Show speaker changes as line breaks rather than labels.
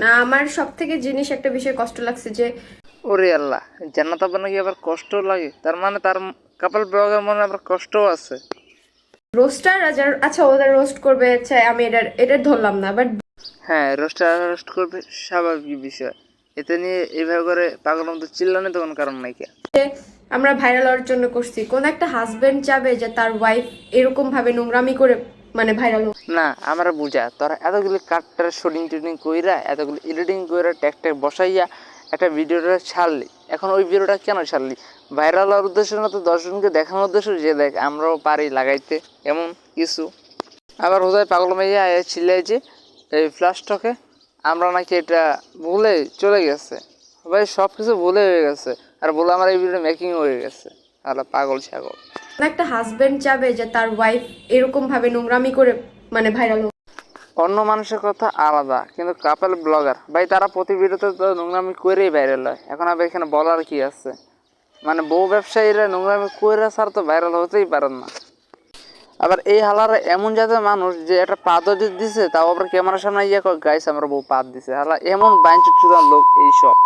না আমার সব থেকে জিনিস একটা বিষয় কষ্ট লাগছে যে
ওরে আল্লাহ জান্নাত আবার নাকি আবার কষ্ট লাগে। তার মানে তার কাপাল ব্লগের মনে আবার কষ্টও আছে।
রোস্টার যারা আচ্ছা ওদের রোস্ট করবে আচ্ছা আমি এটা এটা ধরলাম না বাট
হ্যাঁ রোস্টার রোস্ট করবে স্বাভাবিক বিষয়। এতে নিয়ে এইভাবে করে পাগল মতো চিল্লানো তো কোনো কারণ নাই কে?
আমরা ভাইরাল হওয়ার জন্য করছি। কোন একটা হাজবেন্ড চাবে যে তার ওয়াইফ এরকম ভাবে নোংরামি করে মানে ভাইরাল
না, আমরা বুঝা, তোরা এতগুলি কাটটার শুটিং টুটিং কইরা, এতগুলি এডিটিং কইরা ট্যাগ ট্যাগ বসাইয়া একটা ভিডিওটা ছাড়লি। এখন ওই ভিডিওটা কেন ছাড়লি? ভাইরাল হওয়ার উদ্দেশ্য না তো দর্শনকে দেখানোর উদ্দেশ্য? যে দেখ, আমরাও পারি লাগাইতে, এমন কিছু। আবার হোদায় পাগল মাইয়া ছিলে যে, এই ফ্লাশটকে আমরা নাকি এটা ভুলে চলে গেছে। ভাই সব কিছু ভুলে হয়ে গেছে। আর বলে, আমার এই ভিডিও মেকিং হয়ে গেছে। আর পাগল ছাগল।
একটা হাজবেন্ড চাবে যে তার ওয়াইফ এরকম ভাবে নোংরামি করে মানে ভাইরাল হোক।
অন্য মানুষের কথা আলাদা, কিন্তু কাপেল ব্লগার ভাই, তারা প্রতি তো নোংরামি করেই ভাইরাল হয়। এখন আবার এখানে বলার কি আছে? মানে বউ ব্যবসায়ীরা নোংরামি করে ছাড়া তো ভাইরাল হতেই পারেন না। আবার এই হালার এমন জাতের মানুষ যে একটা পাদ দিছে, তাও আবার ক্যামেরার সামনে ইয়ে গাইছে আমরা বউ পাত দিছে। হালা, এমন বাইন চুচুদার লোক এইসব।